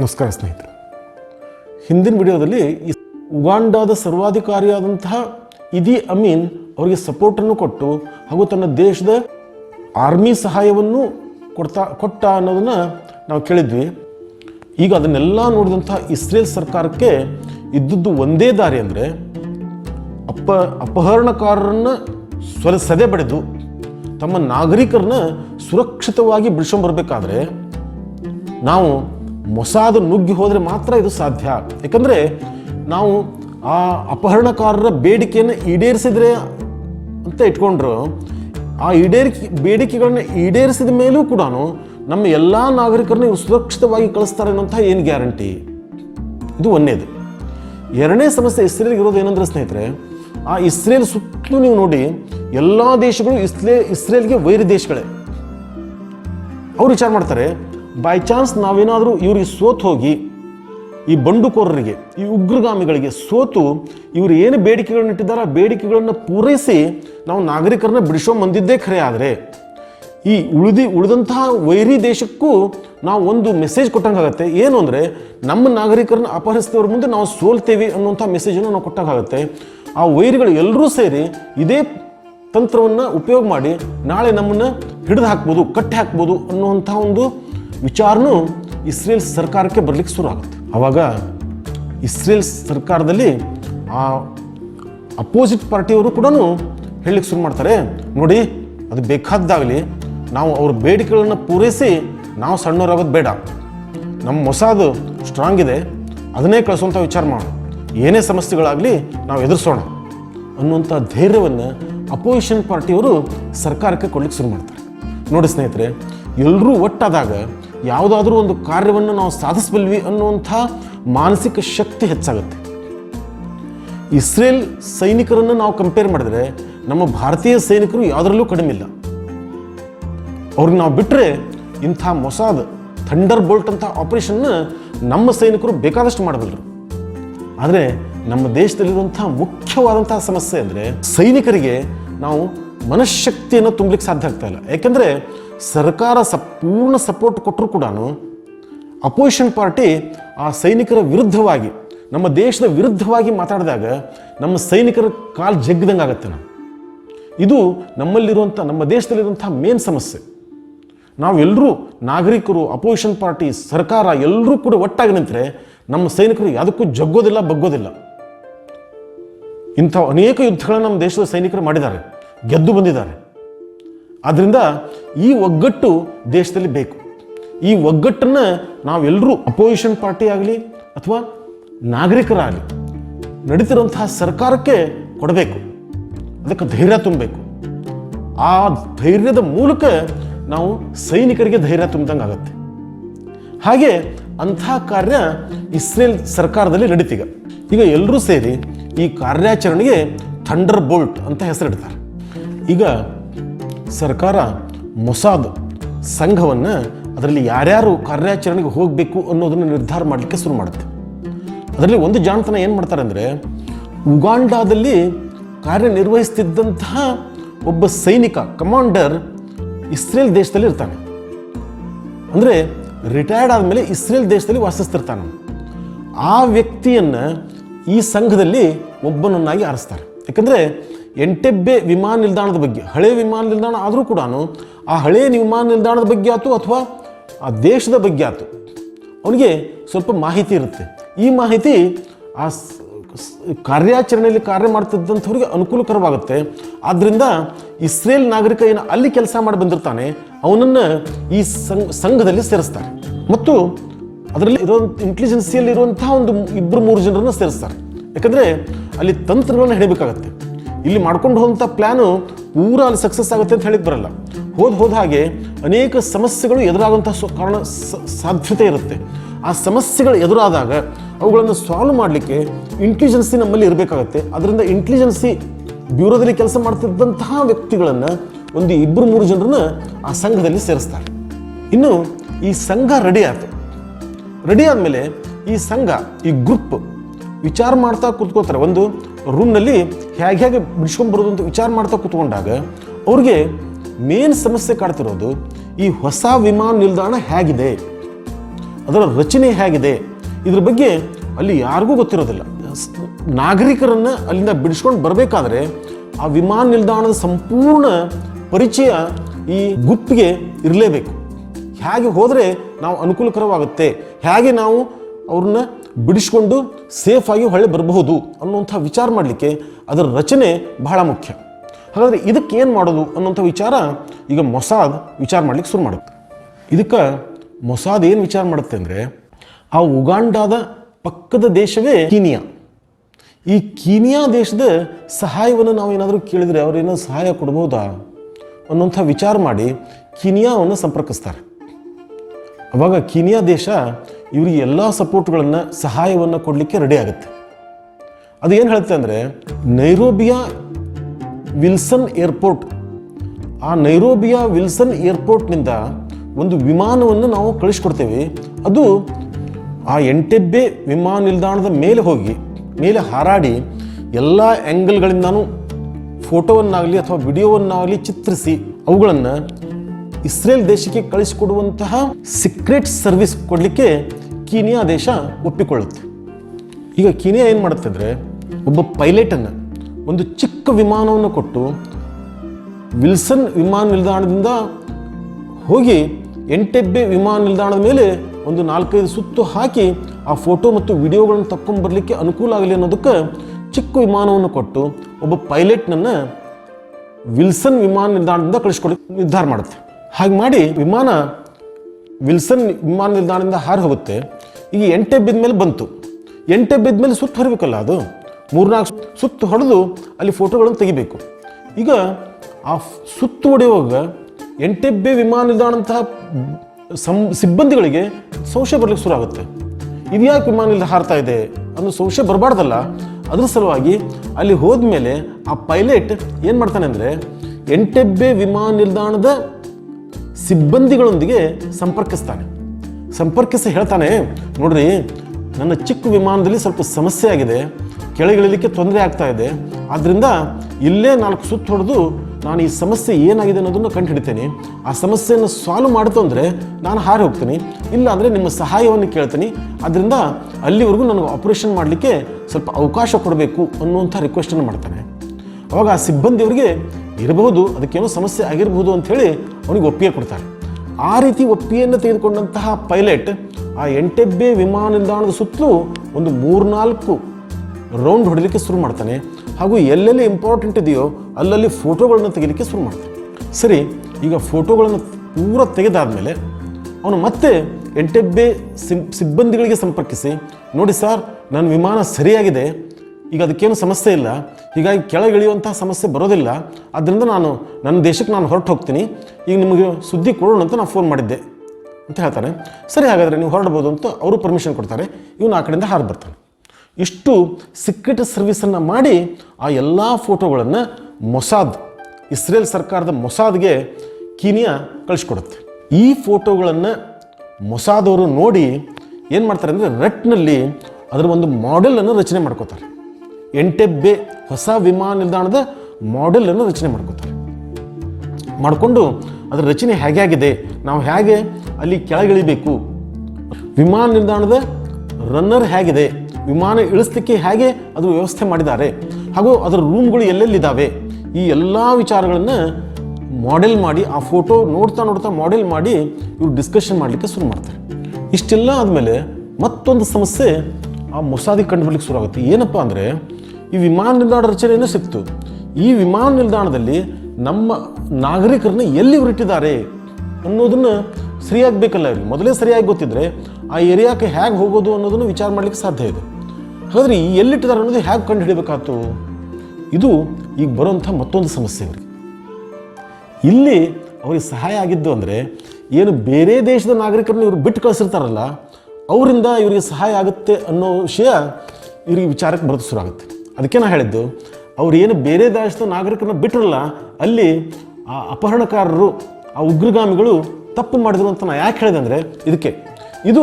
ನಮಸ್ಕಾರ ಸ್ನೇಹಿತರೆ. ಹಿಂದಿನ ವಿಡಿಯೋದಲ್ಲಿ ಈ ಉಗಾಂಡಾದ ಸರ್ವಾಧಿಕಾರಿಯಾದಂತಹ ಇದಿ ಅಮೀನ್ ಅವರಿಗೆ ಸಪೋರ್ಟನ್ನು ಕೊಟ್ಟು ಹಾಗೂ ತನ್ನ ದೇಶದ ಆರ್ಮಿ ಸಹಾಯವನ್ನು ಕೊಡ್ತಾ, ಕೊಟ್ಟ ಅನ್ನೋದನ್ನು ನಾವು ಕೇಳಿದ್ವಿ. ಈಗ ಅದನ್ನೆಲ್ಲ ನೋಡಿದಂಥ ಇಸ್ರೇಲ್ ಸರ್ಕಾರಕ್ಕೆ ಇದ್ದದ್ದು ಒಂದೇ ದಾರಿ ಅಂದರೆ ಅಪ್ಪ, ಅಪಹರಣಕಾರರನ್ನು ಸ್ವಲ ಸದೆ ತಮ್ಮ ನಾಗರಿಕರನ್ನ ಸುರಕ್ಷಿತವಾಗಿ ಬಿಡಿಸ್ಕೊಂಬರ್ಬೇಕಾದ್ರೆ ನಾವು ಮೊಸಾದ ನುಗ್ಗಿ ಹೋದರೆ ಮಾತ್ರ ಇದು ಸಾಧ್ಯ. ಯಾಕಂದರೆ ನಾವು ಆ ಅಪಹರಣಕಾರರ ಬೇಡಿಕೆಯನ್ನು ಈಡೇರಿಸಿದ್ರೆ ಅಂತ ಇಟ್ಕೊಂಡ್ರು, ಆ ಈಡೇರಿಕೆ, ಬೇಡಿಕೆಗಳನ್ನ ಈಡೇರಿಸಿದ ಮೇಲೂ ಕೂಡ ನಮ್ಮ ಎಲ್ಲ ನಾಗರಿಕರನ್ನ ಇವರು ಸುರಕ್ಷಿತವಾಗಿ ಕಳಿಸ್ತಾರೆ ಅನ್ನೋಂಥ ಏನು ಗ್ಯಾರಂಟಿ? ಇದು ಒಂದೇದು. ಎರಡನೇ ಸಮಸ್ಯೆ ಇಸ್ರೇಲ್ಗೆ ಇರೋದು ಏನಂದ್ರೆ ಸ್ನೇಹಿತರೆ, ಆ ಇಸ್ರೇಲ್ ಸುತ್ತಲೂ ನೀವು ನೋಡಿ, ಎಲ್ಲ ದೇಶಗಳು ಇಸ್ರೇ ಇಸ್ರೇಲ್ಗೆ ವೈರಿ ದೇಶಗಳೇ. ಅವ್ರು ವಿಚಾರ ಮಾಡ್ತಾರೆ ಬೈ ಚಾನ್ಸ್ ನಾವೇನಾದರೂ ಇವ್ರಿಗೆ ಸೋತು ಹೋಗಿ, ಈ ಬಂಡುಕೋರರಿಗೆ, ಈ ಉಗ್ರಗಾಮಿಗಳಿಗೆ ಸೋತು, ಇವರು ಏನು ಬೇಡಿಕೆಗಳನ್ನ ಇಟ್ಟಿದ್ದಾರೆ ಆ ಬೇಡಿಕೆಗಳನ್ನು ಪೂರೈಸಿ ನಾವು ನಾಗರಿಕರನ್ನ ಬಿಡಿಸೋ ಬಂದಿದ್ದೇ ಖರೆ ಆದರೆ, ಈ ಉಳಿದಿ, ಉಳಿದಂತಹ ವೈರಿ ದೇಶಕ್ಕೂ ನಾವು ಒಂದು ಮೆಸೇಜ್ ಕೊಟ್ಟಂಗಾಗತ್ತೆ. ಏನು ಅಂದರೆ, ನಮ್ಮ ನಾಗರಿಕರನ್ನ ಅಪಹರಿಸಿದವ್ರ ಮುಂದೆ ನಾವು ಸೋಲ್ತೇವೆ ಅನ್ನುವಂಥ ಮೆಸೇಜನ್ನು ನಾವು ಕೊಟ್ಟಂಗಾಗತ್ತೆ. ಆ ವೈರಿಗಳು ಎಲ್ಲರೂ ಸೇರಿ ಇದೇ ತಂತ್ರವನ್ನು ಉಪಯೋಗ ಮಾಡಿ ನಾಳೆ ನಮ್ಮನ್ನು ಹಿಡಿದು ಹಾಕ್ಬೋದು, ಕಟ್ಟಿ ಹಾಕ್ಬೋದು ಅನ್ನುವಂಥ ಒಂದು ವಿಚಾರನೂ ಇಸ್ರೇಲ್ ಸರ್ಕಾರಕ್ಕೆ ಬರಲಿಕ್ಕೆ ಶುರು ಆಗುತ್ತೆ. ಆವಾಗ ಇಸ್ರೇಲ್ ಸರ್ಕಾರದಲ್ಲಿ ಆ ಅಪೋಸಿಟ್ ಪಾರ್ಟಿಯವರು ಕೂಡ ಹೇಳಲಿಕ್ಕೆ ಶುರು ಮಾಡ್ತಾರೆ, ನೋಡಿ, ಅದು ಬೇಕಾದ್ದಾಗಲಿ ನಾವು ಅವ್ರ ಬೇಡಿಕೆಗಳನ್ನು ಪೂರೈಸಿ ನಾವು ಸಣ್ಣವರಾಗೋದು ಬೇಡ. ನಮ್ಮ ಮೊಸಾದು ಸ್ಟ್ರಾಂಗ್ ಇದೆ, ಅದನ್ನೇ ಕಳಿಸುವಂಥ ವಿಚಾರ ಮಾಡೋಣ. ಏನೇ ಸಮಸ್ಯೆಗಳಾಗಲಿ ನಾವು ಎದುರಿಸೋಣ. ಅನ್ನುವಂಥ ಧೈರ್ಯವನ್ನು ಅಪೋಸಿಷನ್ ಪಾರ್ಟಿಯವರು ಸರ್ಕಾರಕ್ಕೆ ಕೊಡ್ಲಿಕ್ಕೆ ಶುರು ಮಾಡ್ತಾರೆ. ನೋಡಿ ಸ್ನೇಹಿತರೆ ಎಲ್ಲರೂ ಒಟ್ಟಾದಾಗ ಯಾವುದಾದ್ರೂ ಒಂದು ಕಾರ್ಯವನ್ನು ನಾವು ಸಾಧಿಸಬಲ್ವಿ ಅನ್ನುವಂಥ ಮಾನಸಿಕ ಶಕ್ತಿ ಹೆಚ್ಚಾಗುತ್ತೆ. ಇಸ್ರೇಲ್ ಸೈನಿಕರನ್ನು ನಾವು ಕಂಪೇರ್ ಮಾಡಿದ್ರೆ ನಮ್ಮ ಭಾರತೀಯ ಸೈನಿಕರು ಯಾವುದರಲ್ಲೂ ಕಡಿಮೆ ಇಲ್ಲ. ಅವ್ರಿಗೆ ನಾವು ಬಿಟ್ಟರೆ ಇಂಥ ಮೊಸಾದ್ ಥಂಡರ್ ಬೋಲ್ಟ್ ಅಂತ ಆಪರೇಷನ್ನ ನಮ್ಮ ಸೈನಿಕರು ಬೇಕಾದಷ್ಟು ಮಾಡಬಲ್ಲರು ಆದರೆ ನಮ್ಮ ದೇಶದಲ್ಲಿರುವಂಥ ಮುಖ್ಯವಾದಂತಹ ಸಮಸ್ಯೆ ಅಂದರೆ ಸೈನಿಕರಿಗೆ ನಾವು ಮನಃಶಕ್ತಿಯನ್ನು ತುಂಬಲಿಕ್ಕೆ ಸಾಧ್ಯ ಆಗ್ತಾ ಇಲ್ಲ. ಯಾಕೆಂದರೆ ಸರ್ಕಾರ ಸ, ಪೂರ್ಣ ಸಪೋರ್ಟ್ ಕೊಟ್ಟರು ಕೂಡ ಅಪೋಸಿಷನ್ ಪಾರ್ಟಿ ಆ ಸೈನಿಕರ ವಿರುದ್ಧವಾಗಿ, ನಮ್ಮ ದೇಶದ ವಿರುದ್ಧವಾಗಿ ಮಾತಾಡಿದಾಗ ನಮ್ಮ ಸೈನಿಕರ ಕಾಲು ಜಗ್ಗದಂಗೆ ಆಗುತ್ತೆ ನಾವು. ಇದು ನಮ್ಮಲ್ಲಿರುವಂಥ, ನಮ್ಮ ದೇಶದಲ್ಲಿರುವಂಥ ಮೇನ್ ಸಮಸ್ಯೆ. ನಾವೆಲ್ಲರೂ ನಾಗರಿಕರು ಅಪೋಸಿಷನ್ ಪಾರ್ಟಿ ಸರ್ಕಾರ ಎಲ್ಲರೂ ಕೂಡ ಒಟ್ಟಾಗಿ ನಿಂತರೆ ನಮ್ಮ ಸೈನಿಕರು ಯಾವುದಕ್ಕೂ ಜಗ್ಗೋದಿಲ್ಲ, ಬಗ್ಗೋದಿಲ್ಲ. ಇಂಥ ಅನೇಕ ಯುದ್ಧಗಳನ್ನು ನಮ್ಮ ದೇಶದ ಸೈನಿಕರು ಮಾಡಿದ್ದಾರೆ, ಗೆದ್ದು ಬಂದಿದ್ದಾರೆ. ಆದ್ದರಿಂದ ಈ ಒಗ್ಗಟ್ಟು ದೇಶದಲ್ಲಿ ಬೇಕು. ಈ ಒಗ್ಗಟ್ಟನ್ನು ನಾವೆಲ್ಲರೂ ಅಪೋಸಿಷನ್ ಪಾರ್ಟಿ ಆಗಲಿ ಅಥವಾ ನಾಗರಿಕರಾಗಲಿ ನಡೀತಿರುವಂತಹ ಸರ್ಕಾರಕ್ಕೆ ಕೊಡಬೇಕು. ಅದಕ್ಕೆ ಧೈರ್ಯ ತುಂಬಬೇಕು. ಆ ಧೈರ್ಯದ ಮೂಲಕ ನಾವು ಸೈನಿಕರಿಗೆ ಧೈರ್ಯ ತುಂಬಿದಂಗೆ ಆಗುತ್ತೆ. ಹಾಗೆ ಅಂಥ ಕಾರ್ಯ ಇಸ್ರೇಲ್ ಸರ್ಕಾರದಲ್ಲಿ ನಡೀತೀಗ. ಈಗ ಎಲ್ಲರೂ ಸೇರಿ ಈ ಕಾರ್ಯಾಚರಣೆಗೆ ಥಂಡರ್ ಬೋಲ್ಟ್ ಅಂತ ಹೆಸರಿಡ್ತಾರೆ. ಈಗ ಸರ್ಕಾರ ಮೊಸಾದ್ ಸಂಘವನ್ನು ಅದರಲ್ಲಿ ಯಾರ್ಯಾರು ಕಾರ್ಯಾಚರಣೆಗೆ ಹೋಗಬೇಕು ಅನ್ನೋದನ್ನು ನಿರ್ಧಾರ ಮಾಡಲಿಕ್ಕೆ ಶುರು ಮಾಡುತ್ತೆ. ಅದರಲ್ಲಿ ಒಂದು ಜಾಣತನ ಏನು ಮಾಡ್ತಾರೆ ಅಂದರೆ, ಉಗಾಂಡಾದಲ್ಲಿ ಕಾರ್ಯನಿರ್ವಹಿಸ್ತಿದ್ದಂತಹ ಒಬ್ಬ ಸೈನಿಕ, ಕಮಾಂಡರ್ ಇಸ್ರೇಲ್ ದೇಶದಲ್ಲಿ ಇರ್ತಾನೆ. ಅಂದರೆ ರಿಟೈರ್ಡ್ ಆದಮೇಲೆ ಇಸ್ರೇಲ್ ದೇಶದಲ್ಲಿ ವಾಸಿಸ್ತಿರ್ತಾನೆ ಆ ವ್ಯಕ್ತಿಯನ್ನು ಈ ಸಂಘದಲ್ಲಿ ಒಬ್ಬನನ್ನಾಗಿ ಆರಿಸ್ತಾರೆ. ಯಾಕಂದರೆ ಎಂಟೆಬ್ಬೆ ವಿಮಾನ ನಿಲ್ದಾಣದ ಬಗ್ಗೆ, ಹಳೆ ವಿಮಾನ ನಿಲ್ದಾಣ ಆದರೂ ಕೂಡ ಆ ಹಳೆ ವಿಮಾನ ನಿಲ್ದಾಣದ ಬಗ್ಗೆ ಆಯಿತು ಅಥವಾ ಆ ದೇಶದ ಬಗ್ಗೆ ಆಯಿತು? ಅವನಿಗೆ ಸ್ವಲ್ಪ ಮಾಹಿತಿ ಇರುತ್ತೆ. ಈ ಮಾಹಿತಿ ಆ ಕಾರ್ಯಾಚರಣೆಯಲ್ಲಿ ಕಾರ್ಯ ಮಾಡ್ತಿದ್ದಂಥವ್ರಿಗೆ ಅನುಕೂಲಕರವಾಗುತ್ತೆ. ಆದ್ದರಿಂದ ಇಸ್ರೇಲ್ ನಾಗರಿಕ ಏನು ಅಲ್ಲಿ ಕೆಲಸ ಮಾಡಿ ಬಂದಿರ್ತಾನೆ, ಅವನನ್ನು ಈ ಸಂಘ, ಸಂಘದಲ್ಲಿ ಸೇರಿಸ್ತಾರೆ. ಮತ್ತು ಅದರಲ್ಲಿ ಇರೋ ಇಂಟೆಲಿಜೆನ್ಸಿಯಲ್ಲಿ ಇರುವಂತಹ ಒಂದು ಇಬ್ಬರು ಮೂರು ಜನರನ್ನು ಸೇರಿಸ್ತಾರೆ. ಯಾಕಂದರೆ ಅಲ್ಲಿ ತಂತ್ರಗಳನ್ನು ಹಿಡಿಬೇಕಾಗತ್ತೆ. ಇಲ್ಲಿ ಮಾಡ್ಕೊಂಡು ಹೋದಂಥ ಪ್ಲ್ಯಾನು ಪೂರ ಅಲ್ಲಿ ಸಕ್ಸಸ್ ಆಗುತ್ತೆ ಅಂತ ಹೇಳಿದ್ ಬರಲ್ಲ. ಹೋದ ಹೋದ ಹಾಗೆ ಅನೇಕ ಸಮಸ್ಯೆಗಳು ಎದುರಾಗುವಂಥ ಕಾರಣ ಸಾಧ್ಯತೆ ಇರುತ್ತೆ. ಆ ಸಮಸ್ಯೆಗಳು ಎದುರಾದಾಗ ಅವುಗಳನ್ನು ಸಾಲ್ವ್ ಮಾಡಲಿಕ್ಕೆ ಇಂಟೆಲಿಜೆನ್ಸಿ ನಮ್ಮಲ್ಲಿ ಇರಬೇಕಾಗತ್ತೆ. ಅದರಿಂದ ಇಂಟೆಲಿಜೆನ್ಸಿ ಬ್ಯೂರೋದಲ್ಲಿ ಕೆಲಸ ಮಾಡ್ತಿದ್ದಂತಹ ವ್ಯಕ್ತಿಗಳನ್ನು ಒಂದು ಇಬ್ಬರು ಮೂರು ಜನರನ್ನ ಆ ಸಂಘದಲ್ಲಿ ಸೇರಿಸ್ತಾರೆ. ಇನ್ನು ಈ ಸಂಘ ರೆಡಿ ಆಯಿತು ರೆಡಿ ಆದಮೇಲೆ ಈ ಸಂಘ, ಈ ಗ್ರೂಪ್ ವಿಚಾರ ಮಾಡ್ತಾ ಕೂತ್ಕೋತಾರೆ. ಒಂದು ರೂಮ್ನಲ್ಲಿ ಹೇಗೆ ಹೇಗೆ ಬಿಡಿಸ್ಕೊಂಡ್ಬರೋದು ಅಂತ ವಿಚಾರ ಮಾಡ್ತಾ ಕೂತ್ಕೊಂಡಾಗ ಅವ್ರಿಗೆ ಮೇನ್ ಸಮಸ್ಯೆ ಕಾಡ್ತಿರೋದು ಈ ಹೊಸ ವಿಮಾನ ನಿಲ್ದಾಣ ಹೇಗಿದೆ? ಅದರ ರಚನೆ ಹೇಗಿದೆ? ಇದ್ರ ಬಗ್ಗೆ ಅಲ್ಲಿ ಯಾರಿಗೂ ಗೊತ್ತಿರೋದಿಲ್ಲ. ನಾಗರಿಕರನ್ನು ಅಲ್ಲಿಂದ ಬಿಡಿಸ್ಕೊಂಡು ಬರಬೇಕಾದ್ರೆ ಆ ವಿಮಾನ ನಿಲ್ದಾಣದ ಸಂಪೂರ್ಣ ಪರಿಚಯ ಈ ಗುಪ್ಪಿಗೆ ಇರಲೇಬೇಕು. ಹೇಗೆ ಹೋದರೆ ನಾವು ಅನುಕೂಲಕರವಾಗುತ್ತೆ? ಹೇಗೆ ನಾವು ಅವ್ರನ್ನ ಬಿಡಿಸ್ಕೊಂಡು ಸೇಫಾಗಿ ಹೊಳೆ ಬರಬಹುದು ಅನ್ನುವಂಥ ವಿಚಾರ ಮಾಡಲಿಕ್ಕೆ ಅದರ ರಚನೆ ಬಹಳ ಮುಖ್ಯ. ಹಾಗಾದರೆ ಇದಕ್ಕೆ ಏನು ಮಾಡೋದು ಅನ್ನೋಂಥ ವಿಚಾರ ಈಗ ಮೊಸಾದ್ ವಿಚಾರ ಮಾಡಲಿಕ್ಕೆ ಶುರು ಮಾಡುತ್ತೆ. ಇದಕ್ಕೆ ಮೊಸಾದ್ ಏನು ವಿಚಾರ ಮಾಡುತ್ತೆ ಅಂದರೆ ಆ ಉಗಾಂಡಾದ ಪಕ್ಕದ ದೇಶವೇ ಕೀನಿಯಾ. ಈ ಕೀನಿಯಾ ದೇಶದ ಸಹಾಯವನ್ನು ನಾವು ಏನಾದರೂ ಕೇಳಿದರೆ ಅವರೇನೋ ಸಹಾಯ ಕೊಡ್ಬೋದಾ ಅನ್ನೋಂಥ ವಿಚಾರ ಮಾಡಿ ಕೀನಿಯಾವನ್ನು ಸಂಪರ್ಕಿಸ್ತಾರೆ. ಅವಾಗ ಕೀನಿಯಾ ದೇಶ ಇವರಿಗೆ ಎಲ್ಲ ಸಪೋರ್ಟ್ಗಳನ್ನು, ಸಹಾಯವನ್ನು ಕೊಡಲಿಕ್ಕೆ ರೆಡಿ ಆಗುತ್ತೆ. ಅದು ಏನು ಹೇಳುತ್ತೆ ಅಂದರೆ, ನೈರೋಬಿಯಾ ವಿಲ್ಸನ್ ಏರ್ಪೋರ್ಟ್, ಆ ನೈರೋಬಿಯಾ ವಿಲ್ಸನ್ ಏರ್ಪೋರ್ಟ್ನಿಂದ ಒಂದು ವಿಮಾನವನ್ನು ನಾವು ಕಳಿಸ್ಕೊಡ್ತೇವೆ. ಅದು ಆ ಎಂಟೆಬ್ಬೆ ವಿಮಾನ ನಿಲ್ದಾಣದ ಮೇಲೆ ಹೋಗಿ, ಮೇಲೆ ಹಾರಾಡಿ ಎಲ್ಲ ಆ್ಯಂಗಲ್ಗಳಿಂದನೂ ಫೋಟೋವನ್ನಾಗಲಿ ಅಥವಾ ವಿಡಿಯೋವನ್ನಾಗಲಿ ಚಿತ್ರಿಸಿ, ಅವುಗಳನ್ನು ಇಸ್ರೇಲ್ ದೇಶಕ್ಕೆ ಕಳಿಸಿಕೊಡುವಂತಹ ಸೀಕ್ರೆಟ್ ಸರ್ವಿಸ್ ಕೊಡಲಿಕ್ಕೆ ಕೀನಿಯಾ ದೇಶ ಒಪ್ಪಿಕೊಳ್ಳುತ್ತೆ. ಈಗ ಕೀನಿಯಾ ಏನು ಮಾಡುತ್ತೆ ಅಂದರೆ ಒಬ್ಬ ಪೈಲಟನ್ನು ಒಂದು ಚಿಕ್ಕ ವಿಮಾನವನ್ನು ಕೊಟ್ಟು ವಿಲ್ಸನ್ ವಿಮಾನ ನಿಲ್ದಾಣದಿಂದ ಹೋಗಿ ಎಂಟೆಬ್ಬೆ ವಿಮಾನ ನಿಲ್ದಾಣದ ಮೇಲೆ ಒಂದು ನಾಲ್ಕೈದು ಸುತ್ತು ಹಾಕಿ ಆ ಫೋಟೋ ಮತ್ತು ವಿಡಿಯೋಗಳನ್ನು ತಕ್ಕೊಂಬರ್ಲಿಕ್ಕೆ ಅನುಕೂಲ ಆಗಲಿ ಅನ್ನೋದಕ್ಕೆ ಚಿಕ್ಕ ವಿಮಾನವನ್ನು ಕೊಟ್ಟು ಒಬ್ಬ ಪೈಲಟ್ನನ್ನು ವಿಲ್ಸನ್ ವಿಮಾನ ನಿಲ್ದಾಣದಿಂದ ಕಳಿಸ್ಕೊಡಿ ನಿರ್ಧಾರ ಮಾಡುತ್ತೆ. ಹಾಗೆ ಮಾಡಿ ವಿಮಾನ, ವಿಲ್ಸನ್ ವಿಮಾನ ನಿಲ್ದಾಣದಿಂದ ಹಾರಿ ಹೋಗುತ್ತೆ. ಈಗ ಎಂಟೆ ಮೇಲೆ ಬಂತು. ಎಂಟೆ ಮೇಲೆ ಸುತ್ತು ಹೊರಬೇಕಲ್ಲ ಅದು? ಮೂರ್ನಾಲ್ಕು ಸುತ್ತು ಹೊಡೆದು ಅಲ್ಲಿ ಫೋಟೋಗಳನ್ನು ತೆಗಿಬೇಕು. ಈಗ ಆ ಸುತ್ತು ಹೊಡೆಯುವಾಗ ಎಂಟೆಬ್ಬೆ ವಿಮಾನ ನಿಲ್ದಾಣದಂತಹ ಸಂ, ಸಿಬ್ಬಂದಿಗಳಿಗೆ ಸಂಶಯ ಬರಲಿಕ್ಕೆ ಶುರು ಆಗುತ್ತೆ. ಇದು ವಿಮಾನ ನಿಲ್ದಾಣ ಹಾರ್ತಾ ಇದೆ ಅನ್ನೋ ಸಂಶಯ ಬರಬಾರ್ದಲ್ಲ? ಅದರ ಸಲುವಾಗಿ ಅಲ್ಲಿ ಹೋದ ಮೇಲೆ ಆ ಪೈಲಟ್ ಏನು ಮಾಡ್ತಾನೆ ಅಂದರೆ ಎಂಟೆಬ್ಬೆ ವಿಮಾನ ನಿಲ್ದಾಣದ ಸಿಬ್ಬಂದಿಗಳೊಂದಿಗೆ ಸಂಪರ್ಕಿಸ್ತಾನೆ. ಸಂಪರ್ಕಿಸಿ ಹೇಳ್ತಾನೆ, ನೋಡ್ರಿ, ನನ್ನ ಚಿಕ್ಕ ವಿಮಾನದಲ್ಲಿ ಸ್ವಲ್ಪ ಸಮಸ್ಯೆ ಆಗಿದೆ, ಕೆಳಗಿಳಿಲಿಕ್ಕೆ ತೊಂದರೆ ಆಗ್ತಾ ಇದೆ ಆದ್ದರಿಂದ ಇಲ್ಲೇ ನಾಲ್ಕು ಸುತ್ತು ಹೊಡೆದು ನಾನು ಈ ಸಮಸ್ಯೆ ಏನಾಗಿದೆ ಅನ್ನೋದನ್ನು ಕಂಡು ಹಿಡಿತೇನೆ ಆ ಸಮಸ್ಯೆಯನ್ನು ಸಾಲ್ವ್ ಮಾಡ್ತು ಅಂದರೆ ನಾನು ಹಾರಿ ಹೋಗ್ತೀನಿ, ಇಲ್ಲ ಅಂದರೆ ನಿಮ್ಮ ಸಹಾಯವನ್ನು ಕೇಳ್ತೀನಿ ಅದರಿಂದ ಅಲ್ಲಿವರೆಗೂ ನನಗೆ ಆಪರೇಷನ್ ಮಾಡಲಿಕ್ಕೆ ಸ್ವಲ್ಪ ಅವಕಾಶ ಕೊಡಬೇಕು ಅನ್ನುವಂಥ ರಿಕ್ವೆಸ್ಟನ್ನು ಮಾಡ್ತಾನೆ. ಅವಾಗ ಆ ಸಿಬ್ಬಂದಿಯವರಿಗೆ ಇರಬಹುದು ಅದಕ್ಕೇನೋ ಸಮಸ್ಯೆ ಆಗಿರಬಹುದು ಅಂಥೇಳಿ ಅವನಿಗೆ ಒಪ್ಪಿಗೆ ಕೊಡ್ತಾರೆ. ಆ ರೀತಿ ಒಪ್ಪಿಗೆಯನ್ನು ತೆಗೆದುಕೊಂಡಂತಹ ಪೈಲಟ್ ಆ ಎಂಟೆಬ್ಬೆ ವಿಮಾನ ನಿಲ್ದಾಣದ ಸುತ್ತಲೂ ಒಂದು ಮೂರ್ನಾಲ್ಕು ರೌಂಡ್ ಹೊಡಲಿಕ್ಕೆ ಶುರು ಮಾಡ್ತಾನೆ. ಹಾಗೂ ಎಲ್ಲೆಲ್ಲಿ ಇಂಪಾರ್ಟೆಂಟ್ ಇದೆಯೋ ಅಲ್ಲಲ್ಲಿ ಫೋಟೋಗಳನ್ನು ತೆಗಿಲಿಕ್ಕೆ ಶುರು ಮಾಡ್ತಾನೆ. ಸರಿ, ಈಗ ಫೋಟೋಗಳನ್ನು ಪೂರ ತೆಗೆದಾದ್ಮೇಲೆ ಅವನು ಮತ್ತೆ ಎಂಟೆಬ್ಬೆ ಸಿಬ್, ಸಿಬ್ಬಂದಿಗಳಿಗೆ ಸಂಪರ್ಕಿಸಿ, ನೋಡಿ ಸರ್, ನನ್ನ ವಿಮಾನ ಸರಿಯಾಗಿದೆ ಈಗ ಅದಕ್ಕೇನು ಸಮಸ್ಯೆ ಇಲ್ಲ. ಹೀಗಾಗಿ ಕೆಳಗಿಳಿಯುವಂತಹ ಸಮಸ್ಯೆ ಬರೋದಿಲ್ಲ. ಆದ್ದರಿಂದ ನಾನು, ನನ್ನ ದೇಶಕ್ಕೆ ನಾನು ಹೊರಟು ಹೋಗ್ತೀನಿ. ಈಗ ನಿಮಗೆ ಸುದ್ದಿ ಕೊಡೋಣ ಅಂತ ನಾನು ಫೋನ್ ಮಾಡಿದ್ದೆ ಅಂತ ಹೇಳ್ತಾನೆ. ಸರಿ, ಹಾಗಾದರೆ ನೀವು ಹೊರಡ್ಬೋದು ಅಂತ ಅವರು ಪರ್ಮಿಷನ್ ಕೊಡ್ತಾರೆ. ಇವನು ಆ ಕಡೆಯಿಂದ ಹಾರಿ ಬರ್ತಾನೆ. ಇಷ್ಟು ಸೀಕ್ರೆಟ್ ಸರ್ವಿಸನ್ನು ಮಾಡಿ ಆ ಎಲ್ಲ ಫೋಟೋಗಳನ್ನು ಮೊಸಾದ್, ಇಸ್ರೇಲ್ ಸರ್ಕಾರದ ಮೊಸಾದ್ಗೆ ಕೀನಿಯಾ ಕಳಿಸ್ಕೊಡುತ್ತೆ. ಈ ಫೋಟೋಗಳನ್ನು ಮೊಸಾದವರು ನೋಡಿ ಏನು ಮಾಡ್ತಾರೆ ಅಂದರೆ ರೆಟ್ನಲ್ಲಿ ಅದರ ಒಂದು ಮಾಡೆಲನ್ನು ರಚನೆ ಮಾಡ್ಕೋತಾರೆ. ಎಂಟೆಬ್ಬೆ ಹೊಸ ವಿಮಾನ ನಿಲ್ದಾಣದ ಮಾಡೆಲನ್ನು ರಚನೆ ಮಾಡ್ಕೋತಾರೆ. ಮಾಡಿಕೊಂಡು ಅದರ ರಚನೆ ಹೇಗೆ ಆಗಿದೆ, ನಾವು ಹೇಗೆ ಅಲ್ಲಿ ಕೆಳಗಿಳಿಬೇಕು, ವಿಮಾನ ನಿಲ್ದಾಣದ ರನ್ನರ್ ಹೇಗಿದೆ, ವಿಮಾನ ಇಳಿಸ್ಲಿಕ್ಕೆ ಹೇಗೆ ಅದು ವ್ಯವಸ್ಥೆ ಮಾಡಿದ್ದಾರೆ, ಹಾಗೂ ಅದರ ರೂಮ್ಗಳು ಎಲ್ಲೆಲ್ಲಿದ್ದಾವೆ, ಈ ಎಲ್ಲ ವಿಚಾರಗಳನ್ನು ಮಾಡೆಲ್ ಮಾಡಿ, ಆ ಫೋಟೋ ನೋಡ್ತಾ ನೋಡ್ತಾ ಮಾಡೆಲ್ ಮಾಡಿ ಇವರು ಡಿಸ್ಕಷನ್ ಮಾಡಲಿಕ್ಕೆ ಶುರು ಮಾಡ್ತಾರೆ. ಇಷ್ಟೆಲ್ಲ ಆದಮೇಲೆ ಮತ್ತೊಂದು ಸಮಸ್ಯೆ ಆ ಮೊಸಾದಿ ಕಂಡುಬರ್ಲಿಕ್ಕೆ ಶುರು ಆಗುತ್ತೆ. ಏನಪ್ಪ ಅಂದರೆ ಈ ವಿಮಾನ ನಿಲ್ದಾಣ ರಚನೆಯನ್ನು ಸಿಕ್ತು. ಈ ವಿಮಾನ ನಿಲ್ದಾಣದಲ್ಲಿ ನಮ್ಮ ನಾಗರಿಕರನ್ನ ಎಲ್ಲಿ ಹೊರಟಿದ್ದಾರೆ ಅನ್ನೋದನ್ನು ಸರಿಯಾಗಿ ಬೇಕಲ್ಲ ಇವ್ರಿಗೆ. ಮೊದಲೇ ಸರಿಯಾಗಿ ಗೊತ್ತಿದ್ರೆ ಆ ಏರಿಯಾಕ್ಕೆ ಹೇಗೆ ಹೋಗೋದು ಅನ್ನೋದನ್ನು ವಿಚಾರ ಮಾಡಲಿಕ್ಕೆ ಸಾಧ್ಯ ಇದೆ. ಹಾಗಾದರೆ ಈ ಎಲ್ಲಿಟ್ಟಿದ್ದಾರೆ ಅನ್ನೋದು ಹೇಗೆ ಕಂಡು ಹಿಡಿಬೇಕಾಯ್ತು ಇದು ಈಗ ಬರುವಂಥ ಮತ್ತೊಂದು ಸಮಸ್ಯೆ ಅವರಿಗೆ ಇಲ್ಲಿ ಅವ್ರಿಗೆ ಸಹಾಯ ಆಗಿದ್ದು ಅಂದರೆ ಏನು ಬೇರೆ ದೇಶದ ನಾಗರಿಕರನ್ನ ಇವರು ಬಿಟ್ಟು ಕಳಿಸಿರ್ತಾರಲ್ಲ, ಅವರಿಂದ ಇವರಿಗೆ ಸಹಾಯ ಆಗುತ್ತೆ ಅನ್ನೋ ವಿಷಯ ಇವರಿಗೆ ವಿಚಾರಕ್ಕೆ ಬರೋದು ಶುರು ಆಗುತ್ತೆ. ಅದಕ್ಕೆ ನಾ ಹೇಳಿದ್ದು, ಅವ್ರು ಏನು ಬೇರೆ ದೇಶದ ನಾಗರಿಕರನ್ನ ಬಿಟ್ಟರಲ್ಲ ಅಲ್ಲಿ ಆ ಅಪಹರಣಕಾರರು, ಆ ಉಗ್ರಗಾಮಿಗಳು ತಪ್ಪು ಮಾಡಿದ್ರು ಅಂತ ನಾ ಯಾಕೆ ಹೇಳಿದೆ ಅಂದರೆ, ಇದಕ್ಕೆ. ಇದು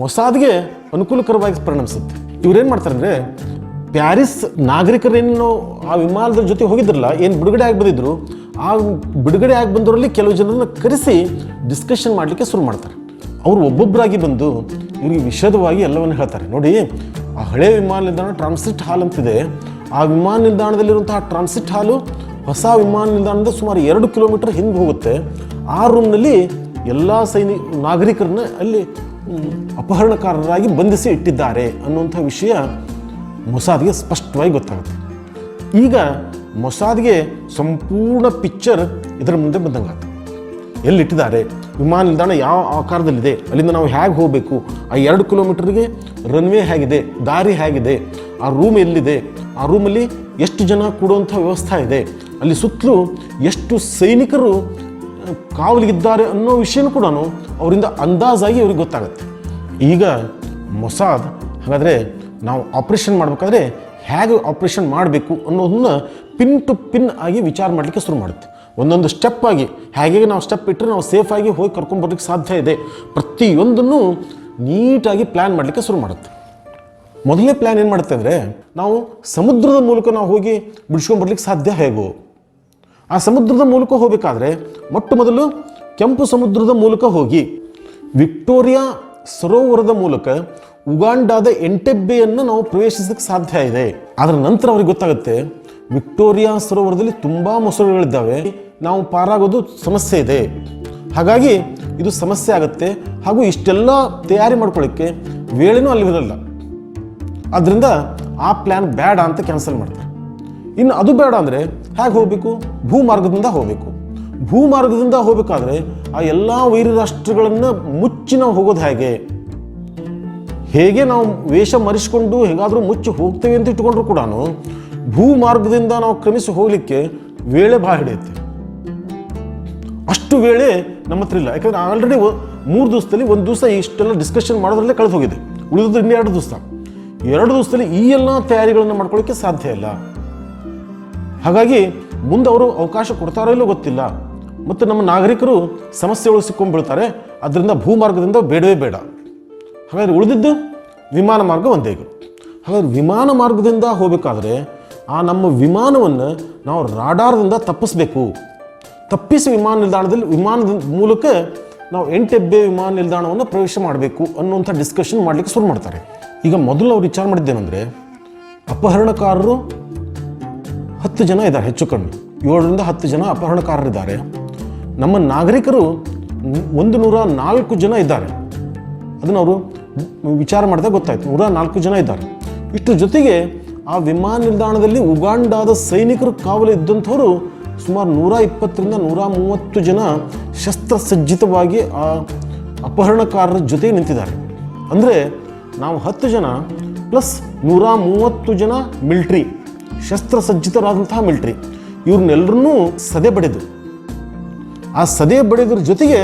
ಮೊಸಾದ್ಗೆ ಅನುಕೂಲಕರವಾಗಿ ಪರಿಣಮಿಸುತ್ತೆ. ಇವ್ರೇನು ಮಾಡ್ತಾರೆ ಅಂದರೆ, ಪ್ಯಾರಿಸ್ ನಾಗರಿಕರೇನು ಆ ವಿಮಾನದ ಜೊತೆ ಹೋಗಿದ್ರಲ್ಲ, ಏನು ಬಿಡುಗಡೆ ಆಗಿ ಬಂದಿದ್ರು, ಆ ಬಿಡುಗಡೆ ಆಗಿ ಬಂದವರಲ್ಲಿ ಕೆಲವು ಜನರನ್ನ ಕರೆಸಿ ಡಿಸ್ಕಷನ್ ಮಾಡಲಿಕ್ಕೆ ಶುರು ಮಾಡ್ತಾರೆ. ಅವರು ಒಬ್ಬೊಬ್ಬರಾಗಿ ಬಂದು, ಇವ್ರಿಗೆ ವಿಷದವಾಗಿ ಎಲ್ಲವನ್ನು ಹೇಳ್ತಾರೆ. ನೋಡಿ ಆ ಹಳೆ ವಿಮಾನ ನಿಲ್ದಾಣ ಟ್ರಾನ್ಸಿಟ್ ಹಾಲ್ ಅಂತಿದೆ. ಆ ವಿಮಾನ ನಿಲ್ದಾಣದಲ್ಲಿರುವಂತಹ ಟ್ರಾನ್ಸಿಟ್ ಹಾಲು ಹೊಸ ವಿಮಾನ ನಿಲ್ದಾಣದ ಸುಮಾರು ಎರಡು ಕಿಲೋಮೀಟರ್ ಹಿಂದೆ ಹೋಗುತ್ತೆ. ಆ ರೂಮ್ನಲ್ಲಿ ಎಲ್ಲ ಸೈನಿ, ನಾಗರಿಕರನ್ನ ಅಲ್ಲಿ ಅಪಹರಣಕಾರರಾಗಿ ಬಂಧಿಸಿ ಇಟ್ಟಿದ್ದಾರೆ ಅನ್ನುವಂಥ ವಿಷಯ ಮೊಸಾದ್ಗೆ ಸ್ಪಷ್ಟವಾಗಿ ಗೊತ್ತಾಗುತ್ತೆ. ಈಗ ಮೊಸಾದ್ಗೆ ಸಂಪೂರ್ಣ ಪಿಕ್ಚರ್ ಇದರ ಮುಂದೆ ಬಂದಂಗಾಗುತ್ತೆ ಎಲ್ಲಿಟ್ಟಿದ್ದಾರೆ? ವಿಮಾನ ನಿಲ್ದಾಣ ಯಾವ ಆಕಾರದಲ್ಲಿದೆ, ಅಲ್ಲಿಂದ ನಾವು ಹೇಗೆ ಹೋಗಬೇಕು, ಆ ಎರಡು ಕಿಲೋಮೀಟರ್ಗೆ ರನ್ವೇ ಹೇಗಿದೆ, ದಾರಿ ಹೇಗಿದೆ, ಆ ರೂಮ್ ಎಲ್ಲಿದೆ, ಆ ರೂಮಲ್ಲಿ ಎಷ್ಟು ಜನ ಕೂಡುವಂಥ ವ್ಯವಸ್ಥೆ ಇದೆ, ಅಲ್ಲಿ ಸುತ್ತಲೂ ಎಷ್ಟು ಸೈನಿಕರು ಕಾವಲಿಗಿದ್ದಾರೆ ಅನ್ನೋ ವಿಷಯನೂ ಕೂಡ ಅವರಿಂದ ಅಂದಾಜಾಗಿ ಅವ್ರಿಗೆ ಗೊತ್ತಾಗುತ್ತೆ. ಈಗ ಮೊಸಾದ್ ಹಾಗಾದರೆ ನಾವು ಆಪ್ರೇಷನ್ ಮಾಡಬೇಕಾದ್ರೆ ಹೇಗೆ ಆಪ್ರೇಷನ್ ಮಾಡಬೇಕು ಅನ್ನೋದನ್ನ ಪಿನ್ ಟು ಪಿನ್ ಆಗಿ ವಿಚಾರ ಮಾಡಲಿಕ್ಕೆ ಶುರು ಮಾಡುತ್ತೆ. ಒಂದೊಂದು ಸ್ಟೆಪ್ ಆಗಿ ಹೇಗೆ ನಾವು ಸ್ಟೆಪ್ ಇಟ್ಟರೆ ನಾವು ಸೇಫಾಗಿ ಹೋಗಿ ಕರ್ಕೊಂಬರ್ಲಿಕ್ಕೆ ಸಾಧ್ಯ ಇದೆ. ಪ್ರತಿಯೊಂದನ್ನು ನೀಟಾಗಿ ಪ್ಲ್ಯಾನ್ ಮಾಡಲಿಕ್ಕೆ ಶುರು ಮಾಡುತ್ತೆ. ಮೊದಲನೇ ಪ್ಲ್ಯಾನ್ ಏನು ಮಾಡುತ್ತೆ ಅಂದರೆ, ನಾವು ಸಮುದ್ರದ ಮೂಲಕ ನಾವು ಹೋಗಿ ಬಿಡಿಸ್ಕೊಂಡ್ಬರ್ಲಿಕ್ಕೆ ಸಾಧ್ಯ ಹೇಗೋ, ಆ ಸಮುದ್ರದ ಮೂಲಕ ಹೋಗಬೇಕಾದ್ರೆ ಮೊಟ್ಟ ಮೊದಲು ಕೆಂಪು ಸಮುದ್ರದ ಮೂಲಕ ಹೋಗಿ, ವಿಕ್ಟೋರಿಯಾ ಸರೋವರದ ಮೂಲಕ ಉಗಾಂಡಾದ ಎಂಟೆಬ್ಬೆಯನ್ನು ನಾವು ಪ್ರವೇಶಿಸಕ್ಕೆ ಸಾಧ್ಯ ಇದೆ. ಅದರ ನಂತರ ಅವ್ರಿಗೆ ಗೊತ್ತಾಗುತ್ತೆ, ವಿಕ್ಟೋರಿಯಾ ಸರೋವರದಲ್ಲಿ ತುಂಬ ಮೊಸಳೆಗಳಿದ್ದಾವೆ ನಾವು ಪಾರಾಗೋದು ಸಮಸ್ಯೆ ಇದೆ. ಹಾಗಾಗಿ ಇದು ಸಮಸ್ಯೆ ಆಗುತ್ತೆ. ಹಾಗೂ ಇಷ್ಟೆಲ್ಲ ತಯಾರಿ ಮಾಡ್ಕೊಳ್ಳಿಕ್ಕೆ ವೇಳೆನೂ ಅಲ್ಲಿ ಇರಲ್ಲ ಆದ್ದರಿಂದ ಆ ಪ್ಲ್ಯಾನ್ ಬೇಡ ಅಂತ ಕ್ಯಾನ್ಸಲ್ ಮಾಡ್ತಾರೆ. ಇನ್ನು ಅದು ಬೇಡ ಅಂದರೆ ಹೇಗೆ ಹೋಗಬೇಕು? ಭೂಮಾರ್ಗದಿಂದ ಹೋಗಬೇಕು. ಭೂಮಾರ್ಗದಿಂದ ಹೋಗಬೇಕಾದ್ರೆ ಆ ಎಲ್ಲ ವೈರಿ ರಾಷ್ಟ್ರಗಳನ್ನು ಮುಚ್ಚಿ ನಾವು ಹೋಗೋದು ಹೇಗೆ? ಹೇಗೆ ನಾವು ವೇಷ ಮರೆಸಿಕೊಂಡು ಹೇಗಾದರೂ ಮುಚ್ಚಿ ಹೋಗ್ತೇವೆ ಅಂತ ಇಟ್ಕೊಂಡ್ರು ಕೂಡ ಭೂಮಾರ್ಗದಿಂದ ನಾವು ಕ್ರಮಿಸಿ ಹೋಗಲಿಕ್ಕೆ ವೇಳೆ ಭಾಳ ಹಿಡಿಯುತ್ತೆ. ಅಷ್ಟು ವೇಳೆ ನಮ್ಮ ಹತ್ರ ಇಲ್ಲ. ಯಾಕಂದ್ರೆ ಆಲ್ರೆಡಿ ಮೂರು ದಿವಸದಲ್ಲಿ ಒಂದು ದಿವಸ ಇಷ್ಟೆಲ್ಲ ಡಿಸ್ಕಷನ್ ಮಾಡೋದ್ರಲ್ಲೇ ಕಳೆದು ಹೋಗಿದೆ. ಉಳಿದದ್ದು ಇನ್ನೂ ಎರಡು ದಿವಸ. ಎರಡು ದಿವಸದಲ್ಲಿ ಈ ಎಲ್ಲ ತಯಾರಿಗಳನ್ನು ಮಾಡ್ಕೊಳ್ಳೋಕ್ಕೆ ಸಾಧ್ಯ ಇಲ್ಲ. ಹಾಗಾಗಿ ಮುಂದೆ ಅವರು ಅವಕಾಶ ಕೊಡ್ತಾರೋ ಇಲ್ಲೋ ಗೊತ್ತಿಲ್ಲ. ಮತ್ತು ನಮ್ಮ ನಾಗರಿಕರು ಸಮಸ್ಯೆಗಳು ಸಿಕ್ಕೊಂಡು ಬೀಳ್ತಾರೆ ಅದರಿಂದ ಭೂಮಾರ್ಗದಿಂದ ಬೇಡವೇ ಬೇಡ. ಹಾಗಾದರೆ ಉಳಿದಿದ್ದು ವಿಮಾನ ಮಾರ್ಗ ಒಂದೇ ಹಾಗಾದ್ರೆ ವಿಮಾನ ಮಾರ್ಗದಿಂದ ಹೋಗಬೇಕಾದ್ರೆ ಆ ನಮ್ಮ ವಿಮಾನವನ್ನು ನಾವು ರಾಡಾರ್ದಿಂದ ತಪ್ಪಿಸ್ಬೇಕು. ತಪ್ಪಿಸಿ ವಿಮಾನ ನಿಲ್ದಾಣದಲ್ಲಿ ವಿಮಾನದ ಮೂಲಕ ನಾವು ಎಂಟೆಬ್ಬೆ ವಿಮಾನ ನಿಲ್ದಾಣವನ್ನು ಪ್ರವೇಶ ಮಾಡಬೇಕು ಅನ್ನುವಂಥ ಡಿಸ್ಕಷನ್ ಮಾಡಲಿಕ್ಕೆ ಶುರು ಮಾಡ್ತಾರೆ. ಈಗ ಮೊದಲು ಅವ್ರು ವಿಚಾರ ಮಾಡಿದ್ದೇನೆಂದರೆ, ಅಪಹರಣಕಾರರು ಹತ್ತು ಜನ ಇದ್ದಾರೆ, ಹೆಚ್ಚು ಕಮ್ಮಿ. ಏಳರಿಂದ ಹತ್ತು ಜನ ಅಪಹರಣಕಾರರಿದ್ದಾರೆ. ನಮ್ಮ ನಾಗರಿಕರು ಒಂದು ನೂರ ನಾಲ್ಕು ಜನ ಇದ್ದಾರೆ. ಅದನ್ನು ಅವರು ವಿಚಾರ ಮಾಡಿದಾಗ ಗೊತ್ತಾಯಿತು ನೂರ ನಾಲ್ಕು ಜನ ಇದ್ದಾರೆ. ಇಷ್ಟರ ಜೊತೆಗೆ ಆ ವಿಮಾನ ನಿಲ್ದಾಣದಲ್ಲಿ ಉಗಾಂಡಾದ ಸೈನಿಕರು ಕಾವಲು ಇದ್ದಂಥವರು ಸುಮಾರು ನೂರ ಇಪ್ಪತ್ತರಿಂದ ನೂರ ಮೂವತ್ತು ಜನ ಶಸ್ತ್ರಸಜ್ಜಿತವಾಗಿ ಆ ಅಪಹರಣಕಾರರ ಜೊತೆ ನಿಂತಿದ್ದಾರೆ. ಅಂದರೆ ನಾವು ಹತ್ತು ಜನ ಪ್ಲಸ್ ನೂರ ಮೂವತ್ತು ಜನ ಮಿಲ್ಟ್ರಿ, ಶಸ್ತ್ರಸಜ್ಜಿತರಾದಂತಹ ಮಿಲ್ಟ್ರಿ ಇವ್ರನ್ನೆಲ್ಲರನ್ನೂ ಸದೆ ಬಡಿದು ಆ ಸದೆ ಬಡಿದ್ರ ಜೊತೆಗೆ